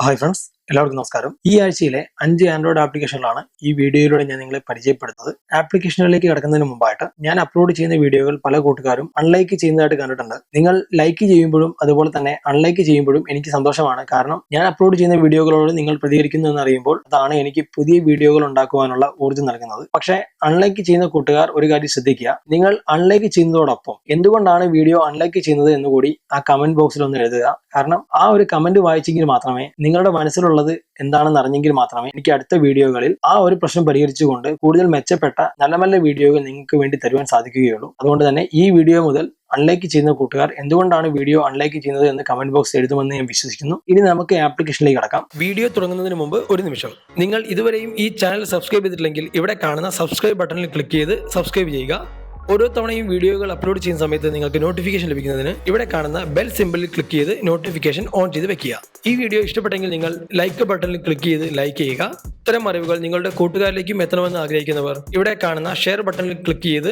Hi friends എല്ലാവർക്കും നമസ്കാരം. ഈ ആഴ്ചയിലെ അഞ്ച് ആൻഡ്രോയിഡ് ആപ്ലിക്കേഷനുകളാണ് ഈ വീഡിയോയിലൂടെ ഞാൻ നിങ്ങളെ പരിചയപ്പെടുത്തുന്നത്. ആപ്ലിക്കേഷനുകളിലേക്ക് കിടക്കുന്നതിന് മുമ്പായിട്ട് ഞാൻ അപ്ലോഡ് ചെയ്യുന്ന വീഡിയോകൾ പല കൂട്ടുകാരും അൺലൈക്ക് ചെയ്യുന്നതായിട്ട് കണ്ടിട്ടുണ്ട്. നിങ്ങൾ ലൈക്ക് ചെയ്യുമ്പോഴും അതുപോലെ തന്നെ അൺലൈക്ക് ചെയ്യുമ്പോഴും എനിക്ക് സന്തോഷമാണ്. കാരണം ഞാൻ അപ്ലോഡ് ചെയ്യുന്ന വീഡിയോകളോട് നിങ്ങൾ പ്രതികരിക്കുന്നു എന്ന് അറിയുമ്പോൾ അതാണ് എനിക്ക് പുതിയ വീഡിയോകൾ ഉണ്ടാക്കുവാനുള്ള ഊർജം നൽകുന്നത്. പക്ഷേ അൺലൈക്ക് ചെയ്യുന്ന കൂട്ടുകാർ ഒരു കാര്യം ശ്രദ്ധിക്കുക. നിങ്ങൾ അൺലൈക്ക് ചെയ്യുന്നതോടൊപ്പം എന്തുകൊണ്ടാണ് വീഡിയോ അൺലൈക്ക് ചെയ്യുന്നത് എന്നുകൂടി ആ കമന്റ് ബോക്സിൽ ഒന്ന് എഴുതുക. കാരണം ആ ഒരു കമന്റ് വായിച്ചെങ്കിൽ മാത്രമേ നിങ്ങളുടെ മനസ്സിലുള്ളത് എന്താണെന്ന് അറിഞ്ഞെങ്കിൽ മാത്രമേ എനിക്ക് അടുത്ത വീഡിയോകളിൽ ആ ഒരു പ്രശ്നം പരിഹരിച്ചുകൊണ്ട് കൂടുതൽ മെച്ചപ്പെട്ട നല്ല നല്ല വീഡിയോകൾ നിങ്ങൾക്ക് വേണ്ടി തരുവാൻ സാധിക്കുകയുള്ളൂ. അതുകൊണ്ട് തന്നെ ഈ വീഡിയോ മുതൽ അൺലൈക്ക് ചെയ്യുന്ന കൂട്ടുകാർ എന്തുകൊണ്ടാണ് വീഡിയോ അൺലൈക്ക് ചെയ്യുന്നത് എന്ന് കമന്റ് ബോക്സ് എഴുതുമെന്ന് ഞാൻ വിശ്വസിക്കുന്നു. ഇനി നമുക്ക് ആപ്ലിക്കേഷനിലേക്ക് കടക്കാം. വീഡിയോ തുടങ്ങുന്നതിന് മുമ്പ് ഒരു നിമിഷം. നിങ്ങൾ ഇതുവരെയും ഈ ചാനൽ സബ്സ്ക്രൈബ് ചെയ്തിട്ടില്ലെങ്കിൽ ഇവിടെ കാണുന്ന സബ്സ്ക്രൈബ് ബട്ടണിൽ ക്ലിക്ക് ചെയ്ത് സബ്സ്ക്രൈബ് ചെയ്യുക. ഓരോ തവണയും വീഡിയോകൾ അപ്ലോഡ് ചെയ്യുന്ന സമയത്ത് നിങ്ങൾക്ക് നോട്ടിഫിക്കേഷൻ ലഭിക്കുന്നതിന് ഇവിടെ കാണുന്ന ബെൽ സിമ്പിളിൽ ക്ലിക്ക് ചെയ്ത് നോട്ടിഫിക്കേഷൻ ഓൺ ചെയ്ത് വെക്കുക. ഈ വീഡിയോ ഇഷ്ടപ്പെട്ടെങ്കിൽ നിങ്ങൾ ലൈക്ക് ബട്ടണിൽ ക്ലിക്ക് ചെയ്ത് ലൈക്ക് ചെയ്യുക. ഇത്തരം അറിവുകൾ നിങ്ങളുടെ കൂട്ടുകാരിലേക്കും എത്തണമെന്ന് ആഗ്രഹിക്കുന്നവർ ഇവിടെ കാണുന്ന ഷെയർ ബട്ടണിൽ ക്ലിക്ക് ചെയ്ത്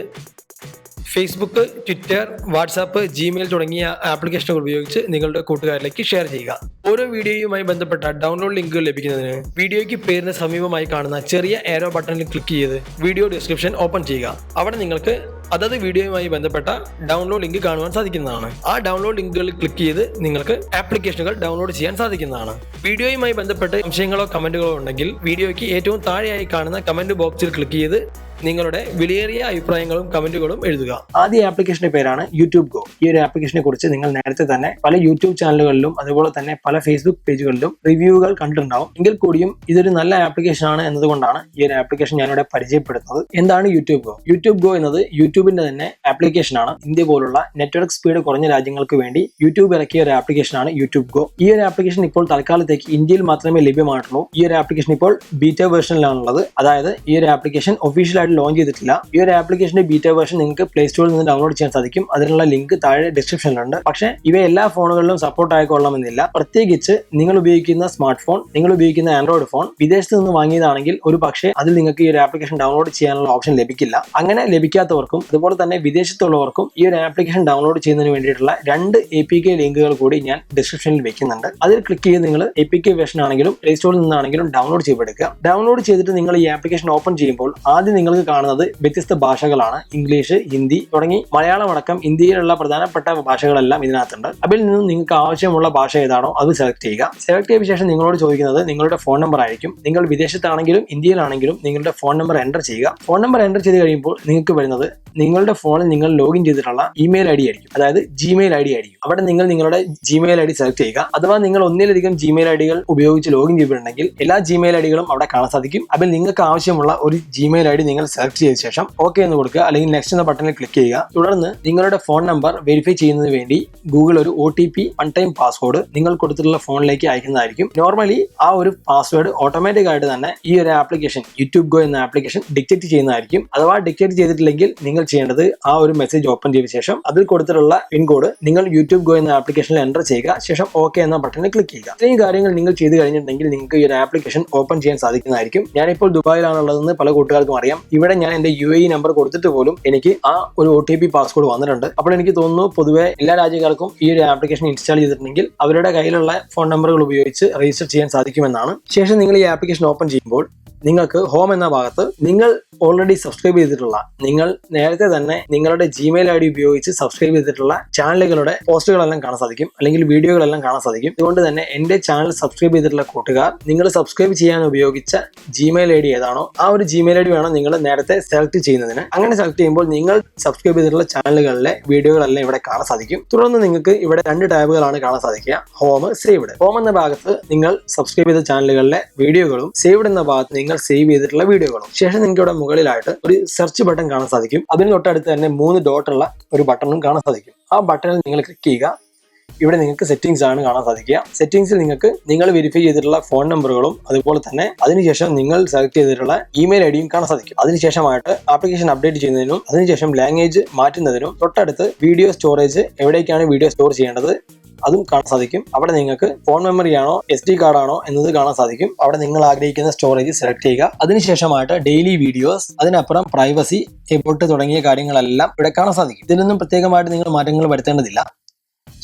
ഫേസ്ബുക്ക് ട്വിറ്റർ വാട്സാപ്പ് ജിമെയിൽ തുടങ്ങിയ ആപ്ലിക്കേഷനുകൾ ഉപയോഗിച്ച് നിങ്ങളുടെ കൂട്ടുകാരിലേക്ക് ഷെയർ ചെയ്യുക. ഓരോ വീഡിയോയുമായി ബന്ധപ്പെട്ട ഡൗൺലോഡ് ലിങ്കുകൾ ലഭിക്കുന്നതിന് വീഡിയോയ്ക്ക് പേരിന് സമീപമായി കാണുന്ന ചെറിയ ഏരോ ബട്ടണിൽ ക്ലിക്ക് ചെയ്ത് വീഡിയോ ഡിസ്ക്രിപ്ഷൻ ഓപ്പൺ ചെയ്യുക. അവിടെ നിങ്ങൾക്ക് അതത് വീഡിയോയുമായി ബന്ധപ്പെട്ട ഡൗൺലോഡ് ലിങ്ക് കാണുവാൻ സാധിക്കുന്നതാണ്. ആ ഡൗൺലോഡ് ലിങ്കുകളിൽ ക്ലിക്ക് ചെയ്ത് നിങ്ങൾക്ക് ആപ്ലിക്കേഷനുകൾ ഡൗൺലോഡ് ചെയ്യാൻ സാധിക്കുന്നതാണ്. വീഡിയോയുമായി ബന്ധപ്പെട്ട് സംശയങ്ങളോ കമന്റുകളോ ഉണ്ടെങ്കിൽ വീഡിയോയ്ക്ക് ഏറ്റവും താഴെയായി കാണുന്ന കമന്റ് ബോക്സിൽ ക്ലിക്ക് ചെയ്ത് നിങ്ങളുടെ വിലയേറിയ അഭിപ്രായങ്ങളും കമന്റുകളും എഴുതുക. ആദ്യ ആപ്ലിക്കേഷന്റെ പേരാണ് യൂട്യൂബ് ഗോ ഈ ഒരു ആപ്ലിക്കേഷനെ കുറിച്ച് നിങ്ങൾ നേരത്തെ തന്നെ പല യൂട്യൂബ് ചാനലുകളിലും അതുപോലെ തന്നെ പല ഫേസ്ബുക്ക് പേജുകളിലും റിവ്യൂകൾ കണ്ടിട്ടുണ്ടാവും. എങ്കിൽ കൂടിയും ഇതൊരു നല്ല ആപ്ലിക്കേഷൻ ആണ് എന്നതുകൊണ്ടാണ് ഈ ഒരു ആപ്ലിക്കേഷൻ ഞാനിവിടെ പരിചയപ്പെടുത്തുന്നത് എന്താണ് യൂട്യൂബ് ഗോ യൂട്യൂബ് ഗോ എന്നത് യൂട്യൂബിന്റെ തന്നെ ആപ്ലിക്കേഷനാണ്. ഇന്ത്യ പോലുള്ള നെറ്റ്വർക്ക് സ്പീഡ് കുറഞ്ഞ രാജ്യങ്ങൾക്ക് വേണ്ടി യൂട്യൂബ് ഇറക്കിയ ഒരു ആപ്ലിക്കേഷനാണ് യൂട്യൂബ് ഗോ. ഈ ഒരു ആപ്ലിക്കേഷൻ ഇപ്പോൾ തൽക്കാലത്തേക്ക് ഇന്ത്യയിൽ മാത്രമേ ലഭ്യമായിട്ടുള്ളൂ. ഈ ഒരു ആപ്ലിക്കേഷൻ ഇപ്പോൾ ബീറ്റ വേർഷനിലാണുള്ളത്. അതായത് ഈ ഒരു ആപ്ലിക്കേഷൻ ഒഫീഷ്യലായിട്ട് ലോഞ്ച് ചെയ്തിട്ടില്ല. ഈ ഒരു ആപ്ലിക്കേഷന്റെ ബീറ്റ വേർഷൻ നിങ്ങൾക്ക് പ്ലേ സ്റ്റോറിൽ നിന്ന് ഡൗൺലോഡ് ചെയ്യാൻ സാധിക്കും. അതിനുള്ള ലിങ്ക് താഴെ ഡിസ്ക്രിപ്ഷനിലുണ്ട്. പക്ഷേ ഇവ എല്ലാ ഫോണുകളിലും സപ്പോർട്ട് ആയിക്കൊള്ളണമെന്നില്ല. പ്രത്യേകിച്ച് നിങ്ങൾ ഉപയോഗിക്കുന്ന സ്മാർട്ട് ഫോൺ നിങ്ങൾ ഉപയോഗിക്കുന്ന ആൻഡ്രോയിഡ് ഫോൺ വിദേശത്ത് നിന്ന് വാങ്ങിയതാണെങ്കിൽ ഒരു പക്ഷേ അതിൽ നിങ്ങൾക്ക് ഈ ഒരു ആപ്ലിക്കേഷൻ ഡൗൺലോഡ് ചെയ്യാനുള്ള ഓപ്ഷൻ ലഭിക്കില്ല. അങ്ങനെ ലഭിക്കാത്തവർക്കും അതുപോലെ തന്നെ വിദേശത്തുള്ളവർക്കും ഈ ഒരു ആപ്ലിക്കേഷൻ ഡൗൺലോഡ് ചെയ്യുന്നതിന് വേണ്ടിയിട്ടുള്ള രണ്ട് എ പി കെ ലിങ്കുകൾ കൂടി ഞാൻ ഡിസ്ക്രിപ്ഷനിൽ വെക്കുന്നുണ്ട്. അതിൽ ക്ലിക്ക് ചെയ്ത് നിങ്ങൾ എ പി കെ വേർഷൻ ആണെങ്കിലും പ്ലേ സ്റ്റോറിൽ നിന്നാണെങ്കിലും ഡൗൺലോഡ് ചെയ്തെടുക്കുക. ഡൗൺലോഡ് ചെയ്തിട്ട് നിങ്ങൾ ഈ ആപ്ലിക്കേഷൻ ഓപ്പൺ ചെയ്യുമ്പോൾ ആദ്യം നിങ്ങൾക്ക് കാണുന്നത് വ്യത്യസ്ത ഭാഷകളാണ്. ഇംഗ്ലീഷ് ഹിന്ദി തുടങ്ങി മലയാളം അടക്കം ഇന്ത്യയിലുള്ള പ്രധാനപ്പെട്ട ഭാഷകളെല്ലാം ഇതിനകത്തുണ്ട്. അതിൽ നിന്ന് നിങ്ങൾക്ക് ആവശ്യമുള്ള ഭാഷ ഏതാണോ അത് സെലക്ട് ചെയ്യുക. സെലക്ട് ചെയ്ത ശേഷം നിങ്ങളോട് ചോദിക്കുന്നത് നിങ്ങളുടെ ഫോൺ നമ്പർ ആയിരിക്കും. നിങ്ങൾ വിദേശത്താണെങ്കിലും ഇന്ത്യയിലാണെങ്കിലും നിങ്ങളുടെ ഫോൺ നമ്പർ എന്റർ ചെയ്യുക. ഫോൺ നമ്പർ എന്റർ ചെയ്ത് കഴിയുമ്പോൾ നിങ്ങൾക്ക് വരുന്നത് നിങ്ങളുടെ ഫോണിൽ നിങ്ങൾ ലോഗിൻ ചെയ്തിട്ടുള്ള ഇമെയിൽ ഐ ഡി ആയിരിക്കും. അതായത് ജിമെയിൽ ഐ ഡി ആയിരിക്കും. അവിടെ നിങ്ങൾ നിങ്ങളുടെ ജിമെയിൽ ഐ ഡി സെലക്ട് ചെയ്യുക. അഥവാ നിങ്ങൾ ഒന്നിലധികം ജിമെയിൽ ഐ ഡികൾ ഉപയോഗിച്ച് ലോഗിൻ ചെയ്തിട്ടുണ്ടെങ്കിൽ എല്ലാ ജിമെയിൽ ഐ ഡികളും അവിടെ കാണാൻ സാധിക്കും. അതിൽ നിങ്ങൾക്ക് ആവശ്യമുള്ള ഒരു ജിമെയിൽ ഐ ഡി നിങ്ങൾ സെലക്ട് ചെയ്ത ശേഷം ഓക്കെ എന്ന് കൊടുക്കുക. അല്ലെങ്കിൽ നെക്സ്റ്റ് എന്ന ബട്ടണിൽ ക്ലിക്ക് ചെയ്യുക. തുടർന്ന് നിങ്ങളുടെ ഫോൺ നമ്പർ വെരിഫൈ ചെയ്യുന്നതിന് വേണ്ടി ഗൂഗിൾ ഒരു O T P one time password നിങ്ങൾ കൊടുത്തിട്ടുള്ള ഫോണിലേക്ക് അയക്കുന്നതായിരിക്കും. നോർമലി ആ ഒരു പാസ്വേഡ് ഓട്ടോമാറ്റിക് ആയിട്ട് തന്നെ ഈ ഒരു ആപ്ലിക്കേഷൻ യൂട്യൂബ് ഗോ എന്ന ആപ്ലിക്കേഷൻ ഡിക്റ്റേറ്റ് ചെയ്യുന്നതായിരിക്കും. അഥവാ ഡിക്റ്റേറ്റ് ചെയ്തിട്ടില്ലെങ്കിൽ നിങ്ങൾ ചെയ്യേണ്ടത് ആ ഒരു മെസ്സേജ് ഓപ്പൺ ചെയ്ത ശേഷം അതിൽ കൊടുത്തിട്ടുള്ള പിൻകോഡ് നിങ്ങൾ യൂട്യൂബ് ഗോ എന്ന ആപ്ലിക്കേഷനിൽ എന്റർ ചെയ്യുക. ശേഷം ഓക്കെ എന്ന ബട്ടണിൽ ക്ലിക്ക് ചെയ്യുക. ഇത്രയും കാര്യങ്ങൾ നിങ്ങൾ ചെയ്ത് കഴിഞ്ഞിട്ടുണ്ടെങ്കിൽ നിങ്ങൾക്ക് ഈ ഒരു ആപ്ലിക്കേഷൻ ഓപ്പൺ ചെയ്യാൻ സാധിക്കുന്നതായിരിക്കും. ഞാനിപ്പോൾ ദുബായിലാണുള്ളതെന്ന് പല കൂട്ടുകാർക്കും അറിയാം. ഇവിടെ ഞാൻ എന്റെ യു എ നമ്പർ കൊടുത്തിട്ട് പോലും എനിക്ക് ആ ഒരു ഒ ടി പി പാസ്വേഡ് വന്നിട്ടുണ്ട്. അപ്പോൾ എനിക്ക് തോന്നുന്നു പൊതുവെ എല്ലാ രാജ്യക്കാർക്കും ഈ ഒരു ആപ്ലിക്കേഷൻ ഇൻസ്റ്റാൾ ചെയ്തിട്ടുണ്ടെങ്കിൽ അവരുടെ കയ്യിലുള്ള ഫോൺ നമ്പറുകൾ ഉപയോഗിച്ച് രജിസ്റ്റർ ചെയ്യാൻ സാധിക്കുമെന്നാണ്. ശേഷം നിങ്ങൾ ഈ ആപ്ലിക്കേഷൻ ഓപ്പൺ ചെയ്യുമ്പോൾ നിങ്ങൾക്ക് ഹോം എന്ന ഭാഗത്ത് നിങ്ങൾ ഓൾറെഡി സബ്സ്ക്രൈബ് ചെയ്തിട്ടുള്ള നിങ്ങൾ നേരത്തെ തന്നെ നിങ്ങളുടെ ജിമെയിൽ ഐ ഡി ഉപയോഗിച്ച് സബ്സ്ക്രൈബ് ചെയ്തിട്ടുള്ള ചാനലുകളുടെ പോസ്റ്റുകളെല്ലാം കാണാൻ സാധിക്കും. അല്ലെങ്കിൽ വീഡിയോകളെല്ലാം കാണാൻ സാധിക്കും. അതുകൊണ്ട് തന്നെ എന്റെ ചാനൽ സബ്സ്ക്രൈബ് ചെയ്തിട്ടുള്ള കൂട്ടുകാർ നിങ്ങൾ സബ്സ്ക്രൈബ് ചെയ്യാൻ ഉപയോഗിച്ച ജിമെയിൽ ഐ ഡി ഏതാണോ ആ ഒരു ജിമെയിൽ ഐ ഡി വേണം നിങ്ങൾ നേരത്തെ സെലക്ട് ചെയ്യുന്നതിന്. അങ്ങനെ സെലക്ട് ചെയ്യുമ്പോൾ നിങ്ങൾ സബ്സ്ക്രൈബ് ചെയ്തിട്ടുള്ള ചാനലുകളിലെ വീഡിയോകളെല്ലാം ഇവിടെ കാണാൻ സാധിക്കും. തുടർന്ന് നിങ്ങൾക്ക് ഇവിടെ രണ്ട് ടാബുകളാണ് കാണാൻ സാധിക്കുക. ഹോം സേവ്ഡ് ഹോം എന്ന ഭാഗത്ത് നിങ്ങൾ സബ്സ്ക്രൈബ് ചെയ്ത ചാനലുകളിലെ വീഡിയോകളും സേവ്ഡ് എന്ന ഭാഗത്ത് നിങ്ങൾ സേവ് ചെയ്തിട്ടുള്ള വീഡിയോകളും. ശേഷം നിങ്ങൾക്ക് ഇവിടെ മുകളിലായിട്ട് ഒരു സെർച്ച് ബട്ടൺ കാണാൻ സാധിക്കും. അതിന് തൊട്ടടുത്ത് തന്നെ മൂന്ന് ഡോട്ടുള്ള ഒരു ബട്ടണും കാണാൻ സാധിക്കും. ആ ബട്ടണിൽ നിങ്ങൾ ക്ലിക്ക് ചെയ്യുക. ഇവിടെ നിങ്ങൾക്ക് സെറ്റിംഗ്സ് ആണ് കാണാൻ സാധിക്കുക. സെറ്റിംഗ്സിൽ നിങ്ങൾക്ക് നിങ്ങൾ വെരിഫൈ ചെയ്തിട്ടുള്ള ഫോൺ നമ്പറുകളും അതുപോലെ തന്നെ അതിനുശേഷം നിങ്ങൾ സെലക്ട് ചെയ്തിട്ടുള്ള ഇമെയിൽ ഐ ഡിയും കാണാൻ സാധിക്കും. അതിനുശേഷമായിട്ട് ആപ്ലിക്കേഷൻ അപ്ഡേറ്റ് ചെയ്യുന്നതിനും അതിനുശേഷം ലാംഗ്വേജ് മാറ്റുന്നതിനും തൊട്ടടുത്ത് വീഡിയോ സ്റ്റോറേജ് എവിടേക്കാണ് വീഡിയോ സ്റ്റോർ ചെയ്യേണ്ടത്? അതും കാണാൻ സാധിക്കും. അവിടെ നിങ്ങൾക്ക് ഫോൺ മെമ്മറി ആണോ എസ് ഡി കാർഡ് ആണോ എന്നത് കാണാൻ സാധിക്കും. അവിടെ നിങ്ങൾ ആഗ്രഹിക്കുന്ന സ്റ്റോറേജ് സെലക്ട് ചെയ്യുക. അതിനുശേഷമായിട്ട് ഡെയിലി വീഡിയോസ് അതിനപ്പുറം പ്രൈവസി എബോട്ട് തുടങ്ങിയ കാര്യങ്ങളെല്ലാം ഇവിടെ കാണാൻ സാധിക്കും. ഇതിനൊന്നും പ്രത്യേകമായിട്ട് നിങ്ങൾ മാറ്റങ്ങൾ വരുത്തേണ്ടതില്ല.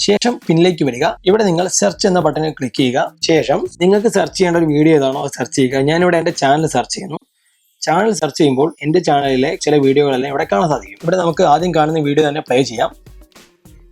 ശേഷം പിന്നിലേക്ക് വരിക. ഇവിടെ നിങ്ങൾ സെർച്ച് എന്ന ബട്ടണിൽ ക്ലിക്ക് ചെയ്യുക. ശേഷം നിങ്ങൾക്ക് സെർച്ച് ചെയ്യേണ്ട ഒരു വീഡിയോ ഏതാണോ സെർച്ച് ചെയ്യുക. ഞാനിവിടെ എന്റെ ചാനൽ സെർച്ച് ചെയ്യുന്നു. ചാനൽ സെർച്ച് ചെയ്യുമ്പോൾ എന്റെ ചാനലിലെ ചില വീഡിയോകളെല്ലാം ഇവിടെ കാണാൻ സാധിക്കും. ഇവിടെ നമുക്ക് ആദ്യം കാണുന്ന വീഡിയോ തന്നെ പ്ലേ ചെയ്യാം.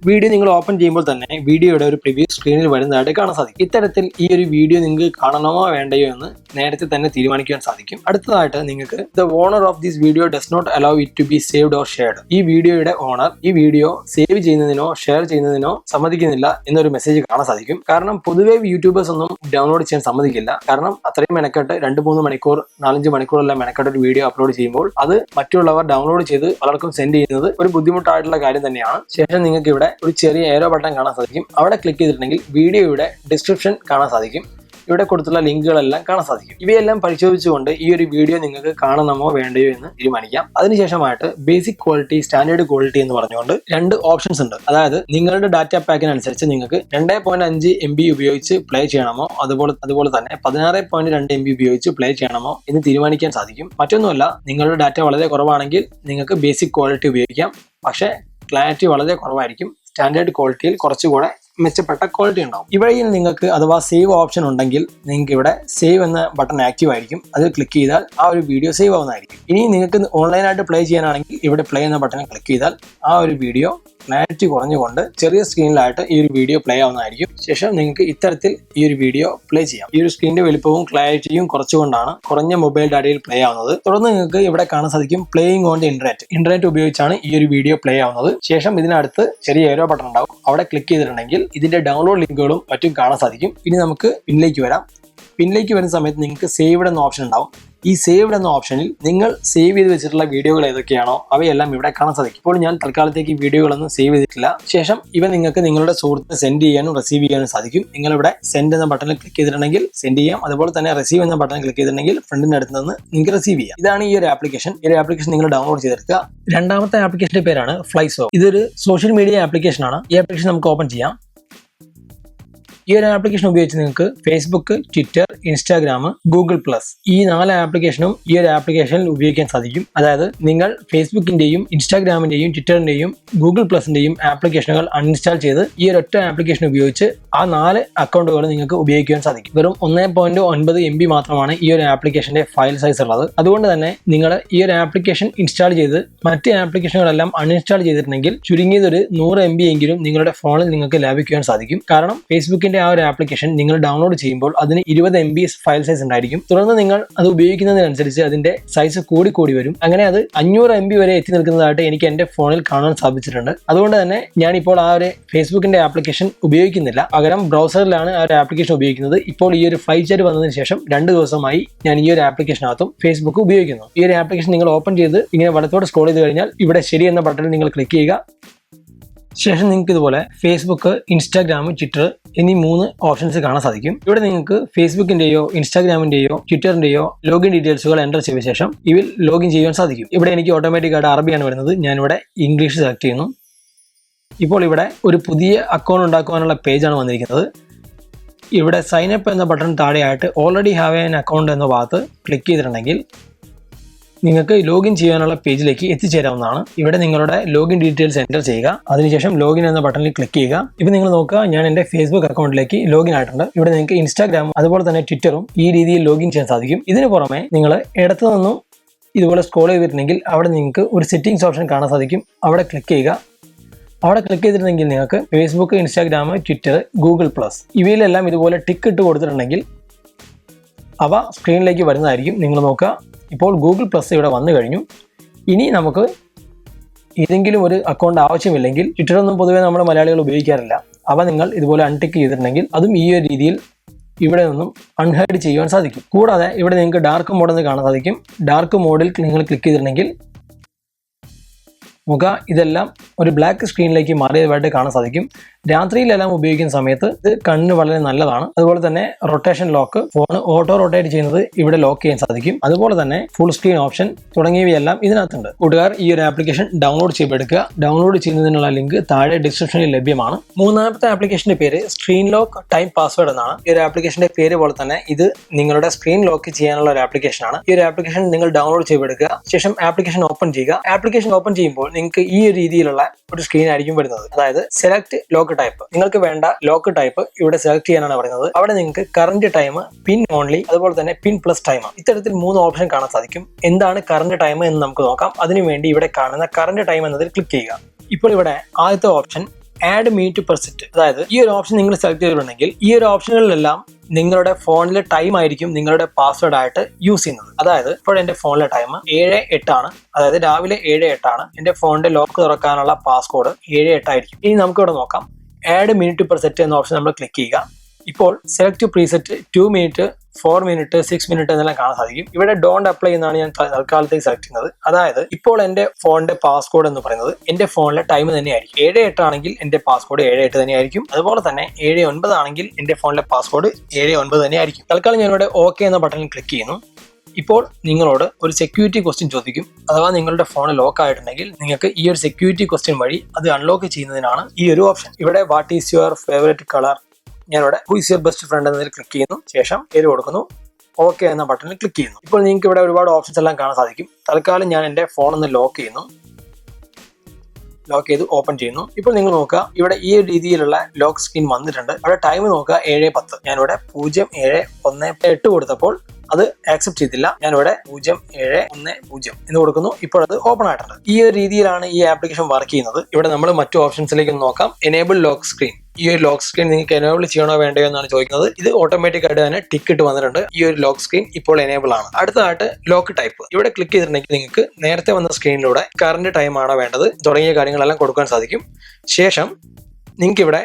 വീഡിയോ നിങ്ങൾ ഓപ്പൺ ചെയ്യുമ്പോൾ തന്നെ വീഡിയോയുടെ ഒരു പ്രിവ്യൂ സ്ക്രീനിൽ വരുന്നതായിട്ട് കാണാൻ സാധിക്കും. ഇത്തരത്തിൽ ഈ ഒരു വീഡിയോ നിങ്ങൾക്ക് കാണണമോ വേണ്ടയോ എന്ന് നേരത്തെ തന്നെ തീരുമാനിക്കാൻ സാധിക്കും. അടുത്തതായിട്ട് നിങ്ങൾക്ക് the owner of this video does not allow it to be saved or shared ഈ വീഡിയോയുടെ ഓണർ ഈ വീഡിയോ സേവ് ചെയ്യുന്നതിനോ ഷെയർ ചെയ്യുന്നതിനോ സമ്മതിക്കുന്നില്ല എന്നൊരു മെസ്സേജ് കാണാൻ സാധിക്കും. കാരണം പൊതുവേ യൂട്യൂബേഴ്സ് ഒന്നും ഡൗൺലോഡ് ചെയ്യാൻ സമ്മതിക്കില്ല. കാരണം അത്രയും മെനക്കെട്ട് രണ്ട് മൂന്ന് മണിക്കൂർ നാലഞ്ച് മണിക്കൂറെല്ലാം മെനക്കെട്ട് ഒരു വീഡിയോ അപ്ലോഡ് ചെയ്യുമ്പോൾ അത് മറ്റുള്ളവർ ഡൗൺലോഡ് ചെയ്ത് പലർക്കും സെൻഡ് ചെയ്യുന്നത് ഒരു ബുദ്ധിമുട്ടായിട്ടുള്ള കാര്യം തന്നെയാണ്. ശേഷം നിങ്ങൾക്ക് ഇവിടെ ഒരു ചെറിയ ഏരോ ബട്ടൺ കാണാൻ സാധിക്കും. അവിടെ ക്ലിക്ക് ചെയ്തിട്ടുണ്ടെങ്കിൽ വീഡിയോയുടെ ഡിസ്ക്രിപ്ഷൻ കാണാൻ സാധിക്കും. ഇവിടെ കൊടുത്തുള്ള ലിങ്കുകളെല്ലാം കാണാൻ സാധിക്കും. ഇവയെല്ലാം പരിശോധിച്ചുകൊണ്ട് ഈ ഒരു വീഡിയോ നിങ്ങൾക്ക് കാണണമോ വേണ്ടയോ എന്ന് തീരുമാനിക്കാം. അതിനുശേഷമായിട്ട് ബേസിക് ക്വാളിറ്റി സ്റ്റാൻഡേർഡ് ക്വാളിറ്റി എന്ന് പറഞ്ഞുകൊണ്ട് രണ്ട് ഓപ്ഷൻസ് ഉണ്ട്. അതായത് നിങ്ങളുടെ ഡാറ്റ പാക്കിനനുസരിച്ച് നിങ്ങൾക്ക് രണ്ട് പോയിന്റ് അഞ്ച് എം ബി ഉപയോഗിച്ച് പ്ലേ ചെയ്യണമോ അതുപോലെ അതുപോലെ തന്നെ പതിനാറ് പോയിന്റ് രണ്ട് എം ബി ഉപയോഗിച്ച് പ്ലേ ചെയ്യണമോ എന്ന് തീരുമാനിക്കാൻ സാധിക്കും. മറ്റൊന്നുമല്ല നിങ്ങളുടെ ഡാറ്റ വളരെ കുറവാണെങ്കിൽ നിങ്ങൾക്ക് ബേസിക് ക്വാളിറ്റി ഉപയോഗിക്കാം. പക്ഷേ ക്ലാരിറ്റി വളരെ കുറവായിരിക്കും. സ്റ്റാൻഡേർഡ് ക്വാളിറ്റിയിൽ കുറച്ചുകൂടെ മെച്ചപ്പെട്ട ക്വാളിറ്റി ഉണ്ടാവും. ഇവയിൽ നിങ്ങൾക്ക് അഥവാ സേവ് ഓപ്ഷൻ ഉണ്ടെങ്കിൽ നിങ്ങൾക്ക് ഇവിടെ സേവ് എന്ന ബട്ടൺ ആക്റ്റീവ് ആയിരിക്കും. അത് ക്ലിക്ക് ചെയ്താൽ ആ ഒരു വീഡിയോ സേവ് ആവുന്നതായിരിക്കും. ഇനി നിങ്ങൾക്ക് ഓൺലൈനായിട്ട് പ്ലേ ചെയ്യാനാണെങ്കിൽ ഇവിടെ പ്ലേ എന്ന ബട്ടൺ ക്ലിക്ക് ചെയ്താൽ ആ ഒരു വീഡിയോ ക്ലാരിറ്റി കുറഞ്ഞുകൊണ്ട് ചെറിയ സ്ക്രീനിലായിട്ട് ഈ ഒരു വീഡിയോ പ്ലേ ആവുന്നതായിരിക്കും. ശേഷം നിങ്ങൾക്ക് ഇത്തരത്തിൽ ഈ ഒരു വീഡിയോ പ്ലേ ചെയ്യാം. ഈ ഒരു സ്ക്രീനിന്റെ വലുപ്പവും ക്ലാരിറ്റിയും കുറച്ചുകൊണ്ടാണ് കുറഞ്ഞ മൊബൈൽ ഡാറ്റയിൽ പ്ലേ ആവുന്നത്. തുടർന്ന് നിങ്ങൾക്ക് ഇവിടെ കാണാൻ സാധിക്കും playing on the internet internet ഉപയോഗിച്ചാണ് ഈ ഒരു വീഡിയോ പ്ലേ ആവുന്നത്. ശേഷം ഇതിനടുത്ത് ചെറിയ ഏരോ ബട്ടൺ ഉണ്ടാവും. അവിടെ ക്ലിക്ക് ചെയ്തിട്ടുണ്ടെങ്കിൽ ഇതിന്റെ ഡൗൺലോഡ് ലിങ്കുകളും മറ്റും കാണാൻ സാധിക്കും. ഇനി നമുക്ക് പിന്നിലേക്ക് വരാം. പിന്നിലേക്ക് വരുന്ന സമയത്ത് നിങ്ങൾക്ക് സേവ്ഡ് എന്ന ഓപ്ഷൻ ഉണ്ടാവും. ഈ സേവ്ഡ് എന്ന ഓപ്ഷനിൽ നിങ്ങൾ സേവ് ചെയ്ത് വെച്ചിട്ടുള്ള വീഡിയോകൾ ഏതൊക്കെയാണോ അവയെല്ലാം ഇവിടെ കാണാൻ സാധിക്കും. ഇപ്പോൾ ഞാൻ തൽക്കാലത്തേക്ക് വീഡിയോകളൊന്നും സേവ് ചെയ്തിട്ടില്ല. ശേഷം ഇവ നിങ്ങൾക്ക് നിങ്ങളുടെ സുഹൃത്തിന് സെൻഡ് ചെയ്യാനും റിസീവ് ചെയ്യാനും സാധിക്കും. നിങ്ങൾ ഇവിടെ സെൻഡ് എന്ന ബട്ടണിൽ ക്ലിക്ക് ചെയ്തിട്ടുണ്ടെങ്കിൽ സെൻഡ് ചെയ്യാം. അതുപോലെ തന്നെ റിസീവ് എന്ന ബട്ടൺ ക്ലിക്ക് ചെയ്തിട്ടുണ്ടെങ്കിൽ ഫ്രണ്ടിന്റെ അടുത്ത് നിന്ന് നിങ്ങൾക്ക് റിസീവ് ചെയ്യാം. ഇതാണ് ഈ ഒരു ആപ്ലിക്കേഷൻ ഈ ഒരു ആപ്ലിക്കേഷൻ നിങ്ങൾ ഡൗൺലോഡ് ചെയ്തെടുക്കുക. രണ്ടാമത്തെ ആപ്ലിക്കേഷന്റെ പേരാണ് ഫ്ലൈസോ ഇതൊരു സോഷ്യൽ മീഡിയ ആപ്ലിക്കേഷൻ ആണ്. ഈ ആപ്ലിക്കേഷൻ നമുക്ക് ഓപ്പൺ ചെയ്യാം. ഈ ഒരു ആപ്ലിക്കേഷൻ ഉപയോഗിച്ച് നിങ്ങൾക്ക് Facebook Twitter Instagram Google Plus ഈ നാല് ആപ്ലിക്കേഷനും ഈ ഒരു ആപ്ലിക്കേഷനിൽ ഉപയോഗിക്കാൻ സാധിക്കും. അതായത് നിങ്ങൾ ഫേസ്ബുക്കിന്റെയും ഇൻസ്റ്റാഗ്രാമിന്റെയും ട്വിറ്ററിന്റെയും ഗൂഗിൾ പ്ലസിന്റെയും ആപ്ലിക്കേഷനുകൾ അൺഇൻസ്റ്റാൾ ചെയ്ത് ഈ ഒറ്റ ആപ്ലിക്കേഷൻ ഉപയോഗിച്ച് ആ നാല് അക്കൗണ്ടുകൾ നിങ്ങൾക്ക് ഉപയോഗിക്കാൻ സാധിക്കും. വെറും ഒന്നേ പോയിന്റ് ഒൻപത് എം ബി മാത്രമാണ് ഈ ഒരു ആപ്ലിക്കേഷന്റെ ഫയൽ സൈസ് ഉള്ളത്. അതുകൊണ്ട് തന്നെ നിങ്ങൾ ഈ ഒരു ആപ്ലിക്കേഷൻ ഇൻസ്റ്റാൾ ചെയ്ത് മറ്റ് ആപ്ലിക്കേഷനുകളെല്ലാം അൺഇൻസ്റ്റാൾ ചെയ്തിട്ടുണ്ടെങ്കിൽ ചുരുങ്ങിയത് ഒരു നൂറ് എം ബി എങ്കിലും നിങ്ങളുടെ ഫോണിൽ നിങ്ങൾക്ക് ലാഭിക്കുവാൻ സാധിക്കും. കാരണം ഫേസ്ബുക്കിന്റെ ആ ഒരു ആപ്ലിക്കേഷൻ നിങ്ങൾ ഡൗൺലോഡ് ചെയ്യുമ്പോൾ അതിന് ഇരുപത് എം ബി ഫയൽ സൈസ് ഉണ്ടായിരിക്കും. തുടർന്ന് നിങ്ങൾ അത് ഉപയോഗിക്കുന്നതിനനുസരിച്ച് അതിന്റെ സൈസ് കൂടി കൂടി വരും. അങ്ങനെ അത് അഞ്ഞൂറ് എം ബി വരെ എത്തി നിൽക്കുന്നതായിട്ട് എനിക്ക് എന്റെ ഫോണിൽ കാണാൻ സാധിച്ചിട്ടുണ്ട്. അതുകൊണ്ട് തന്നെ ഞാനിപ്പോൾ ആ ഒരു ഫേസ്ബുക്കിന്റെ ആപ്ലിക്കേഷൻ ഉപയോഗിക്കുന്നില്ല. പകരം ബ്രൗസറിലാണ് ആ ഒരു ആപ്ലിക്കേഷൻ ഉപയോഗിക്കുന്നത്. ഇപ്പോൾ ഈ ഒരു ഫൈവ് ചാറ്റ് വന്നതിന് ശേഷം രണ്ട് ദിവസമായി ഞാൻ ഈ ഒരു ആപ്ലിക്കേഷനകത്തും ഫേസ്ബുക്ക് ഉപയോഗിക്കുന്നു. ഈ ഒരു ആപ്ലിക്കേഷൻ നിങ്ങൾ ഓപ്പൺ ചെയ്ത് ഇങ്ങനെ വലത്തോട്ട് സ്ക്രോൾ ചെയ്ത് കഴിഞ്ഞാൽ ഇവിടെ ശരി എന്ന ബട്ടണിൽ നിങ്ങൾ ക്ലിക്ക് ചെയ്യുക. ശേഷം നിങ്ങൾക്ക് ഇതുപോലെ ഫേസ്ബുക്ക് ഇൻസ്റ്റാഗ്രാം ട്വിറ്റർ എന്നീ മൂന്ന് ഓപ്ഷൻസ് കാണാൻ സാധിക്കും. ഇവിടെ നിങ്ങൾക്ക് ഫേസ്ബുക്കിന്റെയോ ഇൻസ്റ്റാഗ്രാമിന്റെയോ ട്വിറ്ററിന്റെയോ ലോഗിൻ ഡീറ്റെയിൽസുകൾ എന്റർ ചെയ്ത ശേഷം ഇവിൽ ലോഗിൻ ചെയ്യാൻ സാധിക്കും. ഇവിടെ എനിക്ക് ഓട്ടോമാറ്റിക് ആയിട്ട് അറബിയാണ് വരുന്നത്. ഞാനിവിടെ ഇംഗ്ലീഷ് സെലക്ട് ചെയ്യുന്നു. ഇപ്പോൾ ഇവിടെ ഒരു പുതിയ അക്കൗണ്ട് ഉണ്ടാക്കുവാനുള്ള പേജാണ് വന്നിരിക്കുന്നത്. ഇവിടെ സൈൻ അപ്പ് എന്ന ബട്ടൺ താഴെയായിട്ട് ഓൾറെഡി ഹാവ് ആൻ അക്കൗണ്ട് എന്ന ഭാഗത്ത് ക്ലിക്ക് ചെയ്തിട്ടുണ്ടെങ്കിൽ നിങ്ങൾക്ക് ലോഗിൻ ചെയ്യാനുള്ള പേജിലേക്ക് എത്തിച്ചേരാവുന്നതാണ്. ഇവിടെ നിങ്ങളുടെ ലോഗിൻ ഡീറ്റെയിൽസ് എന്റർ ചെയ്യുക. അതിനുശേഷം ലോഗിൻ എന്ന ബട്ടണിൽ ക്ലിക്ക് ചെയ്യുക. ഇപ്പം നിങ്ങൾ നോക്കുക ഞാൻ എന്റെ ഫേസ്ബുക്ക് അക്കൗണ്ടിലേക്ക് ലോഗിൻ ആയിട്ടുണ്ട്. ഇവിടെ നിങ്ങൾക്ക് ഇൻസ്റ്റാഗ്രാമും അതുപോലെ തന്നെ ട്വിറ്ററും ഈ രീതിയിൽ ലോഗിൻ ചെയ്യാൻ സാധിക്കും. ഇതിന് പുറമെ നിങ്ങൾ ഇടത്തു നിന്നും ഇതുപോലെ സ്ക്രോൾ ചെയ്തിട്ടുണ്ടെങ്കിൽ അവിടെ നിങ്ങൾക്ക് ഒരു സെറ്റിംഗ്സ് ഓപ്ഷൻ കാണാൻ സാധിക്കും. അവിടെ ക്ലിക്ക് ചെയ്യുക. അവിടെ ക്ലിക്ക് ചെയ്തിട്ടുണ്ടെങ്കിൽ നിങ്ങൾക്ക് Facebook Instagram Twitter Google Plus ഇവയിലെല്ലാം ഇതുപോലെ ടിക്ക് ഇട്ട് കൊടുത്തിട്ടുണ്ടെങ്കിൽ അവ സ്ക്രീനിലേക്ക് വരുന്നതായിരിക്കും. നിങ്ങൾ നോക്കുക. ഇപ്പോൾ ഗൂഗിൾ പ്ലസ് ഇവിടെ വന്നു കഴിഞ്ഞു. ഇനി നമുക്ക് ഏതെങ്കിലും ഒരു അക്കൗണ്ട് ആവശ്യമില്ലെങ്കിൽ ട്വിറ്റർ ഒന്നും പൊതുവേ നമ്മൾ മലയാളികൾ ഉപയോഗിക്കാറില്ല. അവ നിങ്ങൾ ഇതുപോലെ അൺടിക്ക് ചെയ്തിട്ടുണ്ടെങ്കിൽ അതും ഈ ഒരു രീതിയിൽ ഇവിടെ നിന്നും അൺഹൈഡ് ചെയ്യുവാൻ സാധിക്കും. കൂടാതെ ഇവിടെ നിങ്ങൾക്ക് ഡാർക്ക് മോഡ് എന്ന് കാണാൻ സാധിക്കും. ഡാർക്ക് മോഡിൽ നിങ്ങൾ ക്ലിക്ക് ചെയ്തിട്ടുണ്ടെങ്കിൽ മുഖ ഇതെല്ലാം ഒരു ബ്ലാക്ക് സ്ക്രീനിലേക്ക് മാറിയതായിട്ട് കാണാൻ സാധിക്കും. രാത്രിയിലെല്ലാം ഉപയോഗിക്കുന്ന സമയത്ത് ഇത് കണ്ണിന് വളരെ നല്ലതാണ്. അതുപോലെ തന്നെ rotation lock phone auto rotate ചെയ്യുന്നത് ഇവിടെ ലോക്ക് ചെയ്യാൻ സാധിക്കും. അതുപോലെ തന്നെ ഫുൾ സ്ക്രീൻ ഓപ്ഷൻ തുടങ്ങിയവയെല്ലാം ഇതിനകത്തുണ്ട്. കൂട്ടുകാർ ഈ ഒരു ആപ്ലിക്കേഷൻ ഡൗൺലോഡ് ചെയ്തെടുക്കുക. ഡൗൺലോഡ് ചെയ്യുന്നതിനുള്ള ലിങ്ക് താഴെ ഡിസ്ക്രിപ്ഷനിൽ ലഭ്യമാണ്. മൂന്നാമത്തെ ആപ്ലിക്കേഷന്റെ പേര് സ്ക്രീൻ ലോക്ക് ടൈം പാസ്വേഡ് എന്നാണ്. ഈ ഒരു ആപ്ലിക്കേഷന്റെ പേര് പോലെ തന്നെ ഇത് നിങ്ങളുടെ സ്ക്രീൻ ലോക്ക് ചെയ്യാനുള്ള ഒരു ആപ്ലിക്കേഷൻ ആണ്. ഈ ഒരു ആപ്ലിക്കേഷൻ നിങ്ങൾ ഡൗൺലോഡ് ചെയ്തെടുക്കുക. ശേഷം ആപ്ലിക്കേഷൻ ഓപ്പൺ ചെയ്യുക. ആപ്ലിക്കേഷൻ ഓപ്പൺ ചെയ്യുമ്പോൾ നിങ്ങൾക്ക് ഈ ഒരു രീതിയിലുള്ള ഒരു സ്ക്രീൻ ആയിരിക്കും വരുന്നത്. അതായത് സെലക്ട് ലോക്ക് ടൈപ്പ് നിങ്ങൾക്ക് വേണ്ട ലോക്ക് ടൈപ്പ് ഇവിടെ സെലക്ട് ചെയ്യാനാണ് പറയുന്നത്. അവിടെ നിങ്ങൾക്ക് കറന്റ് ടൈം പിൻ ഓൺലി അതുപോലെ തന്നെ പിൻ പ്ലസ് ടൈം ഇത്തരത്തിൽ മൂന്ന് ഓപ്ഷൻ കാണാൻ സാധിക്കും. എന്താണ് കറന്റ് ടൈം എന്ന് നമുക്ക് നോക്കാം. അതിനുവേണ്ടി ഇവിടെ കാണുന്ന കറന്റ് ടൈം എന്നതിൽ ക്ലിക്ക് ചെയ്യുക. ഇപ്പോൾ ഇവിടെ ആദ്യത്തെ option add me to preset അതായത് ഈ ഒരു ഓപ്ഷൻ നിങ്ങൾ സെലക്ട് ചെയ്തിട്ടുണ്ടെങ്കിൽ ഈ ഒരു ഓപ്ഷനുകളിലെല്ലാം നിങ്ങളുടെ ഫോണിലെ ടൈം ആയിരിക്കും നിങ്ങളുടെ പാസ്വേഡ് ആയിട്ട് യൂസ് ചെയ്യുന്നത്. അതായത് ഇപ്പോൾ എന്റെ ഫോണിലെ ടൈം ഏഴ് എട്ടാണ് അതായത് രാവിലെ ഏഴ് എട്ടാണ് എന്റെ ഫോണിന്റെ ലോക്ക് തുറക്കാനുള്ള പാസ്കോഡ് ഏഴ് എട്ടായിരിക്കും ഇനി നമുക്കിവിടെ നോക്കാം. ആഡ് മിനിറ്റ് പെർ സെറ്റ് എന്ന ഓപ്ഷൻ നമ്മൾ ക്ലിക്ക് ചെയ്യുക. ഇപ്പോൾ select preset two minute four minute six minute എന്നെല്ലാം കാണാൻ സാധിക്കും. ഇവിടെ ഡോണ്ട് അപ്ലൈ എന്നാണ് ഞാൻ തൽക്കാലത്തേക്ക് സെലക്ട് ചെയ്യുന്നത്. അതായത് ഇപ്പോൾ എന്റെ ഫോണിന്റെ പാസ്കോഡ് എന്ന് പറയുന്നത് എന്റെ ഫോണിലെ ടൈം തന്നെയായിരിക്കും ഏഴ് എട്ട് ആണെങ്കിൽ എന്റെ പാസ്കോഡ് ഏഴ് എട്ട് തന്നെയായിരിക്കും അതുപോലെ തന്നെ ഏഴ് ഒൻപത് ആണെങ്കിൽ എന്റെ ഫോണിലെ പാസ്കോഡ് ഏഴ് ഒൻപത് തന്നെയായിരിക്കും തൽക്കാലം ഞാൻ ഇവിടെ ഓക്കെ എന്ന ബട്ടണിൽ ക്ലിക്ക് ചെയ്യുന്നു. ഇപ്പോൾ നിങ്ങളോട് ഒരു സെക്യൂരിറ്റി ക്വസ്റ്റ്യൻ ചോദിക്കും. അഥവാ നിങ്ങളുടെ ഫോൺ ലോക്ക് ആയിട്ടുണ്ടെങ്കിൽ നിങ്ങൾക്ക് ഈ ഒരു സെക്യൂരിറ്റി ക്വസ്റ്റ്യൻ വഴി അത് അൺലോക്ക് ചെയ്യുന്നതിനാണ് ഈ ഒരു ഓപ്ഷൻ ഇവിടെ what is your favourite colour ഞാനിവിടെ who is your best friend എന്നതിൽ ക്ലിക്ക് ചെയ്യുന്നു. ശേഷം പേര് കൊടുക്കുന്നു. ഓക്കെ എന്ന ബട്ടണിൽ ക്ലിക്ക് ചെയ്യുന്നു. ഇപ്പോൾ നിങ്ങൾക്ക് ഇവിടെ ഒരുപാട് ഓപ്ഷൻസ് എല്ലാം കാണാൻ സാധിക്കും. തൽക്കാലം ഞാൻ എന്റെ ഫോൺ ഒന്ന് ലോക്ക് ചെയ്യുന്നു. ലോക്ക് ചെയ്ത് ഓപ്പൺ ചെയ്യുന്നു. ഇപ്പോൾ നിങ്ങൾ നോക്കുക ഇവിടെ ഈ രീതിയിലുള്ള ലോക്ക് സ്ക്രീൻ വന്നിട്ടുണ്ട്. അവിടെ ടൈം നോക്കുക ഏഴ് പത്ത്. ഞാനിവിടെ പൂജ്യം ഏഴ് ഒന്ന് എട്ട് കൊടുത്തപ്പോൾ അത് ആക്സെപ്റ്റ് ചെയ്തില്ല. ഞാനിവിടെ പൂജ്യം ഏഴ് ഒന്ന് പൂജ്യം എന്ന് കൊടുക്കുന്നു. ഇപ്പോൾ അത് ഓപ്പൺ ആയിട്ടുണ്ട്. ഈ ഒരു രീതിയിലാണ് ഈ ആപ്ലിക്കേഷൻ വർക്ക് ചെയ്യുന്നത്. ഇവിടെ നമ്മൾ മറ്റു ഓപ്ഷൻസിലേക്ക് നോക്കാം. എനേബിൾ ലോക്ക് സ്ക്രീൻ ഈ ഒരു ലോക്ക് സ്ക്രീൻ നിങ്ങൾക്ക് എനേബിൾ ചെയ്യണോ വേണ്ടയോ എന്നാണ് ചോദിക്കുന്നത്. ഇത് ഓട്ടോമാറ്റിക് ആയിട്ട് തന്നെ ഇട്ട് വന്നിട്ടുണ്ട്. ഈ ഒരു ലോക്ക് സ്ക്രീൻ ഇപ്പോൾ എനേബിൾ ആണ്. അടുത്തതായിട്ട് ലോക്ക് ടൈപ്പ് ഇവിടെ ക്ലിക്ക് ചെയ്തിട്ടുണ്ടെങ്കിൽ നിങ്ങൾക്ക് നേരത്തെ വന്ന സ്ക്രീനിലൂടെ കറണ്ട് ടൈം ആണോ വേണ്ടത് തുടങ്ങിയ കാര്യങ്ങളെല്ലാം കൊടുക്കാൻ സാധിക്കും. ശേഷം നിങ്ങൾക്ക് ഇവിടെ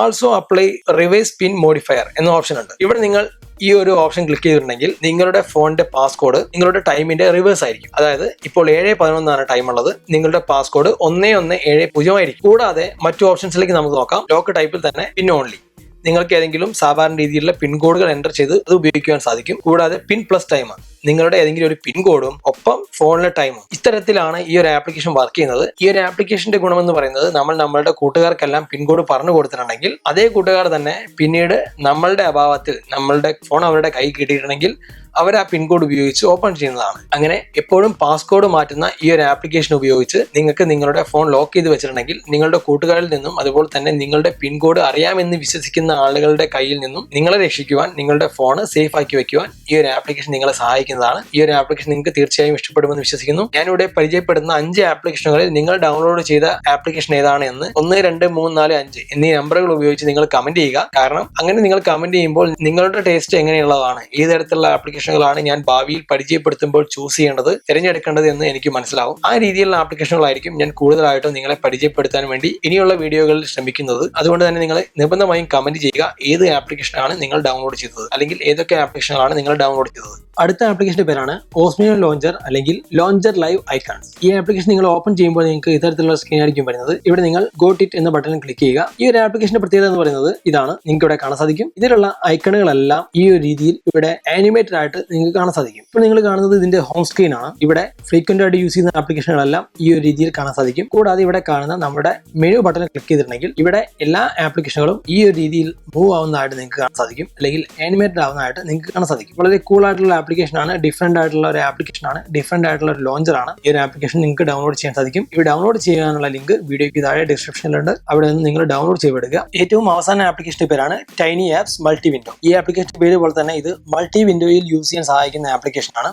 also apply reverse pin modifier എന്ന ഓപ്ഷൻ ഉണ്ട്. ഇവിടെ നിങ്ങൾ ഈ ഒരു ഓപ്ഷൻ ക്ലിക്ക് ചെയ്തിട്ടുണ്ടെങ്കിൽ നിങ്ങളുടെ ഫോണിന്റെ പാസ്കോഡ് നിങ്ങളുടെ ടൈമിന്റെ റിവേഴ്സ് ആയിരിക്കും. അതായത് ഇപ്പോൾ ഏഴ് പതിനൊന്നാണ് ടൈം ഉള്ളത്. നിങ്ങളുടെ പാസ്കോഡ് ഒന്നേ ഒന്ന് ഏഴ് പൂജ്യം ആയിരിക്കും. കൂടാതെ മറ്റു ഓപ്ഷൻസിലേക്ക് നമുക്ക് നോക്കാം. ലോക്ക് ടൈപ്പിൽ തന്നെ പിൻ ഓൺലി നിങ്ങൾക്ക് ഏതെങ്കിലും സാധാരണ രീതിയിലുള്ള പിൻകോഡുകൾ എന്റർ ചെയ്ത് അത് ഉപയോഗിക്കുവാൻ സാധിക്കും. കൂടാതെ പിൻ പ്ലസ് ടൈം നിങ്ങളുടെ ഏതെങ്കിലും ഒരു പിൻകോഡും ഒപ്പം ഫോണിലെ ടൈമും ഇത്തരത്തിലാണ് ഈ ഒരു ആപ്ലിക്കേഷൻ വർക്ക് ചെയ്യുന്നത്. ഈ ഒരു ആപ്ലിക്കേഷന്റെ ഗുണം എന്ന് പറയുന്നത് നമ്മൾ നമ്മളുടെ കൂട്ടുകാർക്കെല്ലാം പിൻകോഡ് പറഞ്ഞു കൊടുത്തിട്ടുണ്ടെങ്കിൽ അതേ കൂട്ടുകാർ തന്നെ പിന്നീട് നമ്മളുടെ അഭാവത്തിൽ നമ്മളുടെ ഫോൺ അവരുടെ കൈ കിട്ടിയിട്ടുണ്ടെങ്കിൽ അവർ ആ പിൻകോഡ് ഉപയോഗിച്ച് ഓപ്പൺ ചെയ്യുന്നതാണ്. അങ്ങനെ എപ്പോഴും പാസ്കോഡ് മാറ്റുന്ന ഈ ഒരു ആപ്ലിക്കേഷൻ ഉപയോഗിച്ച് നിങ്ങൾക്ക് നിങ്ങളുടെ ഫോൺ ലോക്ക് ചെയ്ത് വെച്ചിട്ടുണ്ടെങ്കിൽ നിങ്ങളുടെ കൂട്ടുകാരിൽ നിന്നും അതുപോലെ തന്നെ നിങ്ങളുടെ പിൻകോഡ് അറിയാമെന്ന് വിശ്വസിക്കുന്ന ആളുകളുടെ കയ്യിൽ നിന്നും നിങ്ങളെ രക്ഷിക്കുവാൻ നിങ്ങളുടെ ഫോൺ സേഫ് ആക്കി വെക്കുവാൻ ഈ ഒരു ആപ്ലിക്കേഷൻ നിങ്ങളെ സഹായിക്കുന്നതാണ്. ഈ ഒരു ആപ്ലിക്കേഷൻ നിങ്ങൾക്ക് തീർച്ചയായും ഇഷ്ടപ്പെടുമെന്ന് വിശ്വസിക്കുന്നു. ഞാനിവിടെ പരിചയപ്പെടുന്ന അഞ്ച് ആപ്ലിക്കേഷനുകളിൽ നിങ്ങൾ ഡൗൺലോഡ് ചെയ്ത ആപ്ലിക്കേഷൻ ഏതാണ് എന്ന് ഒന്ന് രണ്ട് മൂന്ന് നാല് അഞ്ച് എന്നീ നമ്പറുകൾ ഉപയോഗിച്ച് നിങ്ങൾ കമന്റ് ചെയ്യുക. കാരണം അങ്ങനെ നിങ്ങൾ കമന്റ് ചെയ്യുമ്പോൾ നിങ്ങളുടെ ടേസ്റ്റ് എങ്ങനെയുള്ളതാണ്? ഈ തരത്തിലുള്ള ആപ്ലിക്കേഷനുകളാണ് ഞാൻ ഭാവിയിൽ പരിചയപ്പെടുത്തുമ്പോൾ ചൂസ് ചെയ്യേണ്ടത് തിരഞ്ഞെടുക്കേണ്ടത് എന്ന് എനിക്ക് മനസ്സിലാവും. ആ രീതിയിലുള്ള ആപ്ലിക്കേഷനുകളായിരിക്കും ഞാൻ കൂടുതലായിട്ടും നിങ്ങളെ പരിചയപ്പെടുത്താൻ വേണ്ടി ഇനിയുള്ള വീഡിയോകളിൽ ശ്രമിക്കുന്നത്. അതുകൊണ്ട് തന്നെ നിങ്ങൾ നിർബന്ധമായും കമന്റ് ചെയ്യുക ഏത് ആപ്ലിക്കേഷനാണ് നിങ്ങൾ ഡൗൺലോഡ് ചെയ്തത് അല്ലെങ്കിൽ ഏതൊക്കെ ആപ്ലിക്കേഷനുകളാണ് നിങ്ങൾ ഡൗൺലോഡ് ചെയ്തത്. അടുത്ത ആപ്ലിക്കേഷന്റെ പേരാണ് ഓസ്മിയോ ലോഞ്ചർ അല്ലെങ്കിൽ ലോഞ്ചർ ലൈവ് ഐക്കൺസ് ഈ ആപ്ലിക്കേഷൻ നിങ്ങൾ ഓപ്പൺ ചെയ്യുമ്പോൾ നിങ്ങൾക്ക് ഇത്തരത്തിലുള്ള സ്ക്രീൻ ആയിരിക്കും വരുന്നത്. ഇവിടെ നിങ്ങൾ ഗോട്ട് ഇറ്റ് എന്ന ബട്ടൺ ക്ലിക്ക് ചെയ്യുക. ഈ ഒരു ആപ്ലിക്കേഷന്റെ പ്രത്യേകത എന്ന് പറയുന്നത് ഇതാണ്. നിങ്ങൾക്ക് ഇവിടെ കാണാൻ സാധിക്കും. ഇതിലുള്ള ഐക്കണുകളെല്ലാം ഈ ഒരു രീതിയിൽ ഇവിടെ ആനിമേറ്റഡ് ആയിട്ട് നിങ്ങൾക്ക് കാണാൻ സാധിക്കും. ഇപ്പോൾ നിങ്ങൾ കാണുന്നത് ഇതിന്റെ ഹോം സ്ക്രീൻ ആണ്. ഇവിടെ ഫ്രീക്വന്റ് ആയിട്ട് യൂസ് ചെയ്യുന്ന ആപ്ലിക്കേഷനുകളെല്ലാം ഈ ഒരു രീതിയിൽ കാണാൻ സാധിക്കും. കൂടാതെ ഇവിടെ കാണുന്ന നമ്മുടെ മെനു ബട്ടൺ ക്ലിക്ക് ചെയ്തിട്ടുണ്ടെങ്കിൽ ഇവിടെ എല്ലാ ആപ്ലിക്കേഷനുകളും ഈ ഒരു രീതിയിൽ മൂവ് ആവുന്നതായിട്ട് നിങ്ങൾക്ക് കാണാൻ സാധിക്കും. അല്ലെങ്കിൽ ആനിമേറ്റഡ് ആവുന്നതായിട്ട് നിങ്ങൾക്ക് കാണാൻ സാധിക്കും. വളരെ കൂൾ ആയിട്ടുള്ള ആപ്ലിക്കേഷൻ ആണ്. ഡിഫറെന്റ് ആയിട്ടുള്ള ഒരു ആപ്ലിക്കേഷൻ ആണ്. ഡിഫറെന്റ് ആയിട്ടുള്ള ഒരു ലോഞ്ചർ ആണ്. ഈ ഒരു ആപ്ലിക്കേഷൻ നിങ്ങൾക്ക് ഡൗൺലോഡ് ചെയ്യാൻ സാധിക്കും. ഈ ഡൗൺലോഡ് ചെയ്യാനുള്ള ലിങ്ക് വീഡിയോയ്ക്ക് താഴെ ഡിസ്ക്രിപ്ഷനിലുണ്ട് അവിടെ നിന്ന് നിങ്ങൾ ഡൗൺലോഡ് ചെയ്തെടുക്കുക. ഏറ്റവും അവസാന ആപ്ലിക്കേഷന്റെ പേരാണ് ടൈനി ആപ്സ് മൾട്ടി വിൻഡോ ഈ ആപ്ലിക്കേഷൻ പേര് പോലെ തന്നെ ഇത് മൾട്ടി വിൻഡോയിൽ യൂസ് ചെയ്യാൻ സഹായിക്കുന്ന ആപ്ലിക്കേഷൻ ആണ്.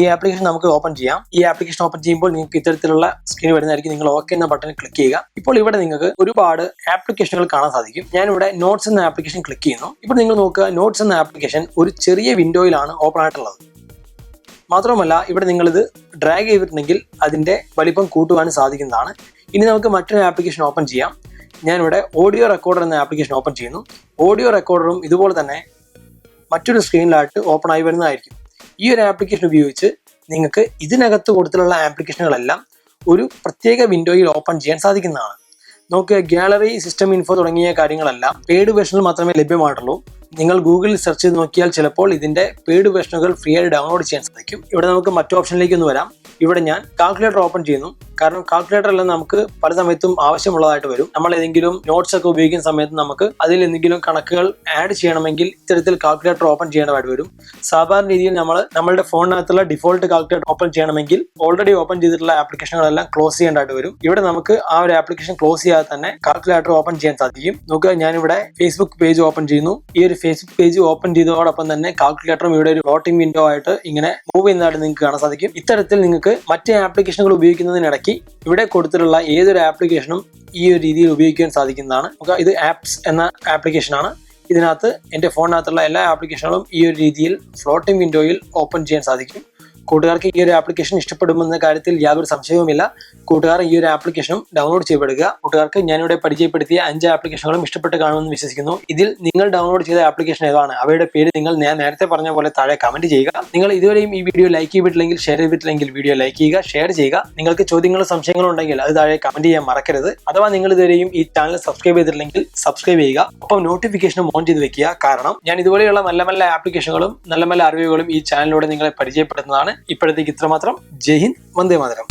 ഈ ആപ്ലിക്കേഷൻ നമുക്ക് ഓപ്പൺ ചെയ്യാം. ഈ ആപ്ലിക്കേഷൻ ഓപ്പൺ ചെയ്യുമ്പോൾ നിങ്ങൾക്ക് ഇത്തരത്തിലുള്ള സ്ക്രീൻ വരുന്നതായിരിക്കും. നിങ്ങൾ ഓക്കെ എന്ന ബട്ടൺ ക്ലിക്ക് ചെയ്യുക. ഇപ്പോൾ ഇവിടെ നിങ്ങൾക്ക് ഒരുപാട് ആപ്ലിക്കേഷനുകൾ കാണാൻ സാധിക്കും. ഞാനിവിടെ നോട്ട്സ് എന്ന ആപ്ലിക്കേഷൻ ക്ലിക്ക് ചെയ്യുന്നു. ഇപ്പോൾ നിങ്ങൾ നോക്കുക നോട്ട്സ് എന്ന ആപ്ലിക്കേഷൻ ഒരു ചെറിയ വിൻഡോയിലാണ് ഓപ്പൺ ആയിട്ടുള്ളത്. മാത്രമല്ല ഇവിടെ നിങ്ങളിത് ഡ്രാഗ് ചെയ്തിട്ടുണ്ടെങ്കിൽ അതിന്റെ വലിപ്പം കൂട്ടുവാനും സാധിക്കുന്നതാണ്. ഇനി നമുക്ക് മറ്റൊരു ആപ്ലിക്കേഷൻ ഓപ്പൺ ചെയ്യാം. ഞാനിവിടെ ഓഡിയോ റെക്കോർഡർ എന്ന ആപ്ലിക്കേഷൻ ഓപ്പൺ ചെയ്യുന്നു. ഓഡിയോ റെക്കോർഡറും ഇതുപോലെ തന്നെ മറ്റൊരു സ്ക്രീനിലായിട്ട് ഓപ്പൺ ആയി വരുന്നതായിരിക്കും. ഈ ഒരു ആപ്ലിക്കേഷൻ ഉപയോഗിച്ച് നിങ്ങൾക്ക് ഇതിനകത്ത് കൊടുത്തിട്ടുള്ള ആപ്ലിക്കേഷനുകളെല്ലാം ഒരു പ്രത്യേക വിൻഡോയിൽ ഓപ്പൺ ചെയ്യാൻ സാധിക്കുന്നതാണ്. നോക്കുക ഗാലറി സിസ്റ്റം ഇൻഫോ തുടങ്ങിയ കാര്യങ്ങളെല്ലാം പെയ്ഡ് വേർഷനിൽ മാത്രമേ ലഭ്യമായിട്ടുള്ളൂ. നിങ്ങൾ ഗൂഗിളിൽ സെർച്ച് ചെയ്ത് നോക്കിയാൽ ചിലപ്പോൾ ഇതിന്റെ പെയ്ഡ് വേർഷനുകൾ ഫ്രീ ആയി ഡൗൺലോഡ് ചെയ്യാൻ സാധിക്കും. ഇവിടെ നമുക്ക് മറ്റു ഓപ്ഷനിലേക്ക് ഒന്ന് വരാം. ഇവിടെ ഞാൻ കാൽക്കുലേറ്റർ ഓപ്പൺ ചെയ്യുന്നു. കാരണം കാൽക്കുലേറ്റർ എല്ലാം നമുക്ക് പല സമയത്തും ആവശ്യമുള്ളതായിട്ട് വരും. നമ്മൾ ഏതെങ്കിലും നോട്ട്സ് ഒക്കെ ഉപയോഗിക്കുന്ന സമയത്ത് നമുക്ക് അതിൽ എന്തെങ്കിലും കണക്കുകൾ ആഡ് ചെയ്യണമെങ്കിൽ ഇത്തരത്തിൽ കാൽക്കുലേറ്റർ ഓപ്പൺ ചെയ്യേണ്ടതായിട്ട് വരും. സാധാരണ രീതിയിൽ നമ്മൾ നമ്മുടെ ഫോണിനകത്തുള്ള ഡിഫോൾട്ട് കാൽക്കുലേറ്റർ ഓപ്പൺ ചെയ്യണമെങ്കിൽ ഓൾറെഡി ഓപ്പൺ ചെയ്തിട്ടുള്ള ആപ്ലിക്കേഷനുകളെല്ലാം ക്ലോസ് ചെയ്യേണ്ടതായിട്ട് വരും. ഇവിടെ നമുക്ക് ആ ഒരു ആപ്ലിക്കേഷൻ ക്ലോസ് ചെയ്യാതെ തന്നെ കാൽക്കുലേറ്റർ ഓപ്പൺ ചെയ്യാൻ സാധിക്കും. നോക്കുക ഞാനിവിടെ ഫേസ്ബുക്ക് പേജ് ഓപ്പൺ ചെയ്യുന്നു. ഈ ഒരു ഫേസ്ബുക്ക് പേജ് ഓപ്പൺ ചെയ്തതോടൊപ്പം തന്നെ കാൽക്കുലേറ്ററും ഇവിടെ ഒരു വോട്ടിംഗ് വിൻഡോ ആയിട്ട് ഇങ്ങനെ മൂവ് ചെയ്യുന്നതായിട്ട് നിങ്ങൾക്ക് കാണാൻ സാധിക്കും. ഇത്തരത്തിൽ നിങ്ങൾക്ക് മറ്റ് ആപ്ലിക്കേഷനുകൾ ഉപയോഗിക്കുന്നതിനിടയ്ക്ക് ഇവിടെ കൊടുത്തിട്ടുള്ള ഏതൊരു ആപ്ലിക്കേഷനും ഈ ഒരു രീതിയിൽ ഉപയോഗിക്കാൻ സാധിക്കുന്നതാണ്. നമുക്ക് ഇത് ആപ്സ് എന്ന ആപ്ലിക്കേഷനാണ് ഇതിനകത്ത് എന്റെ ഫോണിനകത്തുള്ള എല്ലാ ആപ്ലിക്കേഷനുകളും ഈ ഒരു രീതിയിൽ ഫ്ലോട്ടിംഗ് വിൻഡോയിൽ ഓപ്പൺ ചെയ്യാൻ സാധിക്കും. കൂട്ടുകാർക്ക് ഈ ഒരു ആപ്ലിക്കേഷൻ ഇഷ്ടപ്പെടുമെന്ന കാര്യത്തിൽ യാതൊരു സംശയവുമില്ല. കൂട്ടുകാർ ഈ ഒരു ആപ്ലിക്കേഷനും ഡൗൺലോഡ് ചെയ്യപ്പെടുക. കൂട്ടുകാർക്ക് ഞാനിവിടെ പരിചയപ്പെടുത്തിയ അഞ്ച് ആപ്ലിക്കേഷനുകളും ഇഷ്ടപ്പെട്ട് കാണുമെന്ന് വിശ്വസിക്കുന്നു. ഇതിൽ നിങ്ങൾ ഡൗൺലോഡ് ചെയ്ത ആപ്ലിക്കേഷൻ ഏതാണ്? അവയുടെ പേര് നിങ്ങൾ ഞാൻ നേരത്തെ പറഞ്ഞ പോലെ താഴെ കമന്റ് ചെയ്യുക. നിങ്ങൾ ഇതുവരെയും ഈ വീഡിയോ ലൈക്ക് ചെയ്തിട്ടില്ലെങ്കിൽ ഷെയർ ചെയ്തിട്ടില്ലെങ്കിൽ വീഡിയോ ലൈക്ക് ചെയ്യുക ഷെയർ ചെയ്യുക. നിങ്ങൾക്ക് ചോദ്യങ്ങളും സംശയങ്ങളും ഉണ്ടെങ്കിൽ അത് താഴെ കമന്റ് ചെയ്യാൻ മറക്കരുത്. അഥവാ നിങ്ങൾ ഇതുവരെയും ഈ ചാനൽ സബ്സ്ക്രൈബ് ചെയ്തിട്ടില്ലെങ്കിൽ സബ്സ്ക്രൈബ് ചെയ്യുക. ഒപ്പം നോട്ടിഫിക്കേഷനും ഓൺ ചെയ്ത് വെക്കുക. കാരണം ഞാൻ ഇതുപോലെയുള്ള നല്ല നല്ല ആപ്ലിക്കേഷനുകളും നല്ല നല്ല അറിവുകളും ഈ ചാനലിലൂടെ നിങ്ങളെ പരിചയപ്പെടുത്തുന്നതാണ്. ഇപ്പോഴത്തേക്ക് ഇത്രമാത്രം. ജയ് ഹിന്ദ് വന്ദേ മാതരം.